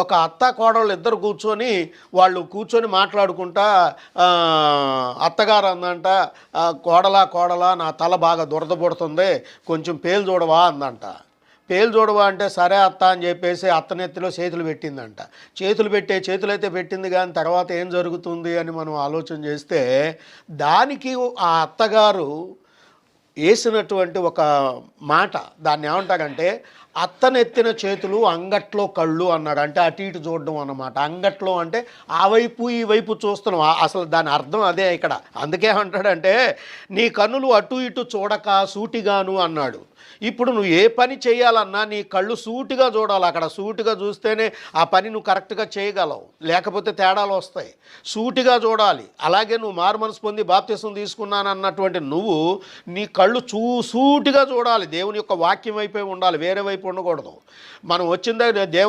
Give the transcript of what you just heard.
ఒక అత్త కోడళ్ళు ఇద్దరు కూర్చొని వాళ్ళు కూర్చొని మాట్లాడుకుంటా అత్తగారు అందంట కోడలా కోడలా నా తల బాగా దురద పుడుతుంది కొంచెం పేలు చూడవా అందంట. పేలు చూడవా అంటే సరే అత్త అని చెప్పేసి అత్త నెత్తిలో చేతులు పెట్టిందంట. చేతులు పెట్టే చేతులు అయితే పెట్టింది కానీ తర్వాత ఏం జరుగుతుంది అని మనం ఆలోచన చేస్తే దానికి ఆ అత్తగారు వేసినటువంటి ఒక మాట దాన్ని ఏమంటారంటే అత్తనెత్తిన చేతులు అంగట్లో కళ్ళు అన్నాడు. అంటే అటు ఇటు చూడడం అన్నమాట. అంగట్లో అంటే ఆ వైపు ఈ వైపు చూస్తున్నాం. అసలు దాని అర్థం అదే ఇక్కడ. అందుకే అంటాడంటే నీ కన్నులు అటు ఇటు చూడక సూటిగాను అన్నాడు. ఇప్పుడు నువ్వు ఏ పని చేయాలన్నా నీ కళ్ళు సూటిగా చూడాలి. అక్కడ సూటిగా చూస్తేనే ఆ పని నువ్వు కరెక్ట్గా చేయగలవు. లేకపోతే తేడాలు వస్తాయి. సూటిగా చూడాలి. అలాగే నువ్వు మారు మనసు పొంది బాప్తిసం తీసుకున్నాను అన్నటువంటి నువ్వు నీ కళ్ళు చూ సూటిగా చూడాలి. దేవుని యొక్క వాక్యం అయిపోయి ఉండాలి. వేరే వైపు ఉండకూడదు. మనం వచ్చిందే దేవుని